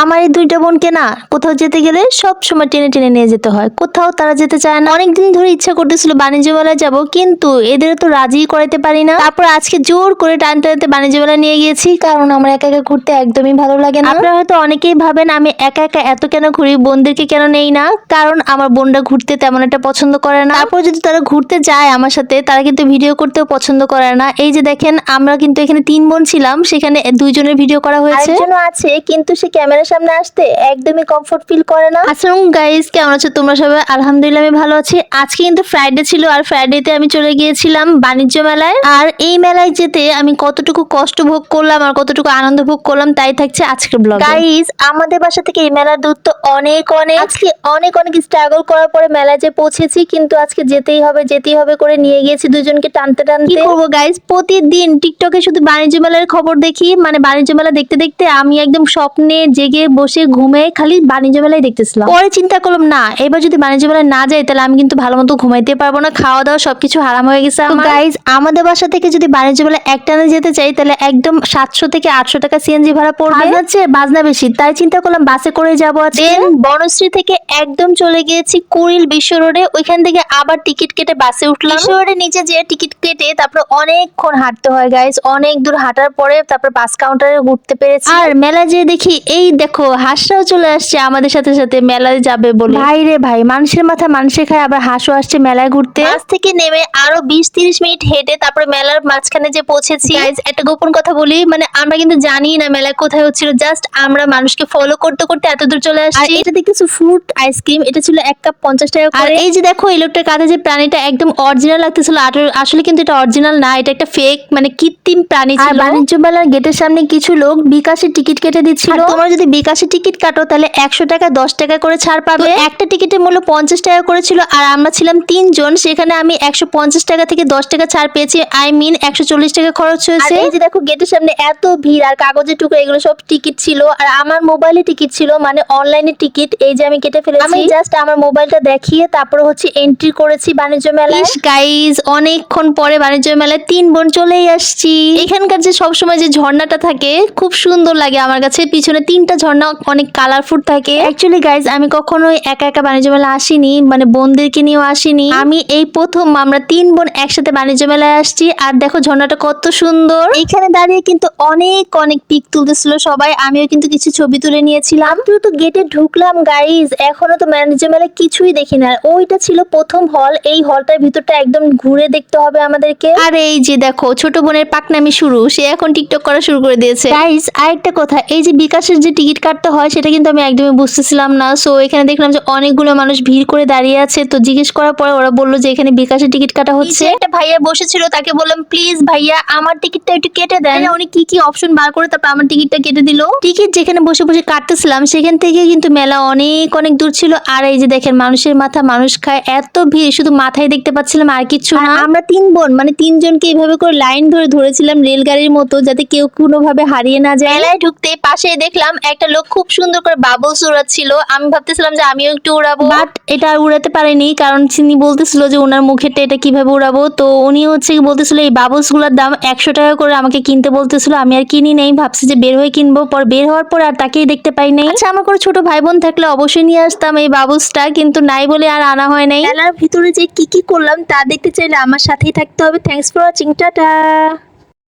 আমার এই দুইটা বোনকে না কোথাও যেতে গেলে সব সময় টেনে টেনে নিয়ে যেতে হয়। কোথাও তারা যেতে চায় না। অনেকদিন ধরে ইচ্ছা করতেছিল বাণিজ্য মেলায় যাব, কিন্তু এদের তো রাজি করাইতে পারি না। তারপর আজকে জোর করে টানতে টানতে বাণিজ্য মেলায় নিয়ে গিয়েছি, কারণ আমার একা একা ঘুরতে একদমই ভালো লাগে না। আপনারা হয়তো অনেকেই ভাবেন আমি একা একা এত কেন ঘুরি, বোনদেরকে কেন নেই না? কারণ আমার বোনরা ঘুরতে তেমন একটা পছন্দ করে না। তারপর যদি তারা ঘুরতে যায় আমার সাথে, তারা কিন্তু ভিডিও করতেও পছন্দ করে না। এই যে দেখেন, আমরা কিন্তু এখানে তিন বোন ছিলাম, সেখানে দুইজনের ভিডিও করা হয়েছে। আছে, কিন্তু সে ক্যামেরার সামনে আসতে একদমই কমফোর্ট ফিল করে না। আসসালামু গাইস কেমন আছো তোমরা সবাই? আলহামদুলিল্লাহ আমি ভালো আছি। আজকে কিন্তু ফ্রাইডে ছিল আর ফ্রাইডেতে আমি চলে গিয়েছিলাম বাণিজ্য মেলায়। আর এই মেলায় যেতে আমি কতটুকু কষ্ট ভোগ করলাম আর কতটুকু আনন্দ ভোগ করলাম তাই থাকছে আজকের ব্লগ গাইস আমাদের বাসা থেকে এই মেলার দূরত্ব অনেক অনেক। আজকে অনেক অনেক স্ট্রাগল করার পরে মেলায় যে পৌঁছেছি কিন্তু আজকে যেতেই হবে যেতেই হবে করে নিয়ে গিয়েছি দুজনকে টানতে টানতে। কি করব গাইস প্রতিদিন টিকটকে শুধু বাণিজ্য মেলার খবর দেখি। মানে বাণিজ্য মেলা দেখতে দেখতে আমি একদম স্বপ্নে জেগে বসে ঘুমে খালি বাণিজ্য মেলায় দেখতেছিলাম। পরে চিন্তা করলাম না এবার যদি বাণিজ্য মেলায় না যাই তাহলে আমি কিন্তু ভালো মতো ঘুমাইতে পারব না খাওয়া দাওয়া সবকিছু হারাম হয়ে গেছে গাইজ আমাদের বাসা থেকে যদি বাণিজ্য মেলায় একটানে যেতে চাই তাহলে একদম সাতশো থেকে আটশো টাকা সিএনজি ভাড়া পড়বে। হচ্ছে বাজনা বেশি তাই চিন্তা করলাম বাসে করে যাব দেন বনশ্রী থেকে একদম চলে গিয়েছি কুড়িল বিশ্ব রোডে ওইখান থেকে আবার টিকিট কেটে বাসে উঠলাম। বিশ্ব রোডে নিচে যে টিকিট কেটে তারপর অনেকক্ষণ হাঁটতে হয় গাইজ অনেক দূর হাঁটার পরে তারপর বাস কাউন্টারে ঘুরতে পেরেছি। আর মেলা যে দেখি এই দেখো হাঁসরাও চলে আসছে আমাদের সাথে সাথে মেলায় যাবে বলে। ভাই রে ভাই মানুষের মাথা মানুষের খায় আবার হাঁসও আসছে মেলায় ঘুরতে। বাস থেকে নেমে আরও বিশ তিরিশ মিনিট হেঁটে তারপরে মেলার মাঝখানে যে পৌঁছেছি। একটা গোপন কথা বলি মানে আমরা কিন্তু জানি না মেলা কোথায় হচ্ছিল জাস্ট আমরা মানুষকে ফলো করতে করতে এত দূর চলে আসছি। এটা দেখতেছো ফ্রুট আইসক্রিম এটা ছিল এক কাপ পঞ্চাশ টাকা আর এই যে দেখো এই লোকটার কাঁধে যে প্রাণীটা একদম অরিজিনাল লাগতেছিল আসলে কিন্তু এটা অরিজিনাল না এটা একটা ফেক মানে কৃত্রিম প্রাণী ছিল। বাণিজ্য মেলার গেটের সামনে কিছু লোক বিকাশের টিকিট কেটে দিচ্ছিল। তোমরা যদি বিকাশের টিকিট কাটো তাহলে একশো টাকা দশ টাকা করে ছাড় পাবে। একটা টিকিটের মূল্য পঞ্চাশ টাকা করে ছিল আর আমরা ছিলাম তিনজন সেখানে আমি একশো পঞ্চাশ টাকা থেকে দশ টাকা ছাড় পেয়েছি। আই মিন একশো চল্লিশ টাকা খরচ হয়েছে। এই যে দেখো গেটের সামনে এত ভিড় আর কাগজের টুকরো এগুলো সব টিকিট ছিল আর আমার মোবাইলে টিকিট ছিল মানে অনলাইনে টিকিট এই যে আমি কেটে ফেলেছি। আমি জাস্ট আমার মোবাইলটা দেখিয়ে তারপরে হচ্ছে এন্ট্রি করেছি বাণিজ্য মেলায়। গাইজ অনেকক্ষণ পরে বাণিজ্য মেলায় তিন বোন চলেই আসছি। এখানকার যে সবসময় যে ঝর্ণাটা থাকে খুব সুন্দর লাগে আমার কাছে। পিছনে তিনটা ঝর্ণা, অনেক কালারফুল থাকে। অ্যাকচুয়ালি গাইজ আমি কখনোই একা একা বাণিজ্য মেলা আসিনি মানে বোনদেরকে নিয়েও আসিনি। আমি এই প্রথম আমরা তিন বোন একসাথে বাণিজ্য মেলায় আসছি, আর দেখো ঝর্ণাটা কত সুন্দর। এখানে দাঁড়িয়ে কিন্তু অনেক অনেক পিক তুলতেছিল সবাই, আমিও কিন্তু কিছু ছবি তুলে নিয়েছিলাম। আমি তো গেটে ঢুকলাম গাইজ এখনও তো বাণিজ্য মেলায় কিছুই দেখি না। ওইটা ছিল প্রথম হল এই হলটার ভিতরটা একদম ঘুরে দেখতে হবে আমাদেরকে। আর এই যে দেখো, ছোট বোনের পাকনামি শুরু, সে এখন টিকটক করা শুরু করে দিয়েছে। গাইস আরেকটা কথা, এই যে বিকাশের যে টিকিট কাটতে হয় সেটা কিন্তু আমি একদমই বুঝতেছিলাম না। সো এখানে দেখলাম যে অনেকগুলো মানুষ ভিড় করে দাঁড়িয়ে আছে। তো জিজ্ঞেস করার পরে ওরা বলল যে এখানে বিকাশের টিকিট কাটা হচ্ছে। হচ্ছে একটা ভাইয়া বসেছিল তাকে বললাম প্লিজ ভাইয়া আমার টিকিটটা একটু কেটে দেন। উনি কি কি অপশন বার করে তারপর আমার টিকিটটা কেটে দিল? টিকিট যেখানে বসে বসে কাটতেছিলাম সেখান থেকে কিন্তু মেলা অনেক অনেক দূর ছিল। আর এই যে দেখেন মানুষের মাথা মানুষ খায় এত ভিড় শুধু মাথায় দেখতে পাচ্ছিলাম আর কিছু না। আমরা তিন বোন মানে তিনজনকে এইভাবে করে লাইন ধরে ধরেছিলাম রেলগাড়ির মতো যাতে কেউ কোনোভাবে হারিয়ে না যায়। মেলায় ঢুকতে পাশে দেখলাম একটা লোক খুব সুন্দর করে বাবলস উড়াচ্ছিল। আমি ভাবতেছিলাম যে আমিও একটু উড়াবো। বাট এটা আর উড়াতে পারেনি কারণ চিনি বলতেছিল যে ওনার মুখেরটা এটা কীভাবে উড়াবো। তো উনি হচ্ছে কি বলতেছিল এই বাবলসগুলার দাম একশো টাকা করে আমাকে কিনতে বলতেছিল আমি আর কিনি নেই ভাবছি যে বের হয়ে কিনবো। পর বের হওয়ার পর আর তাকেই দেখতে পাই নাই। আচ্ছা আমার কোনো ছোট ভাই বোন থাকলে অবশ্যই নিয়ে আসতাম এই বাবলসটা কিন্তু নাই বলে আর আনা হয় নাই। মেলার ভিতরে যে কি কি করলাম তা দেখতে চাইলে আমার সাথেই থাকতে হবে। Thanks for watching tata.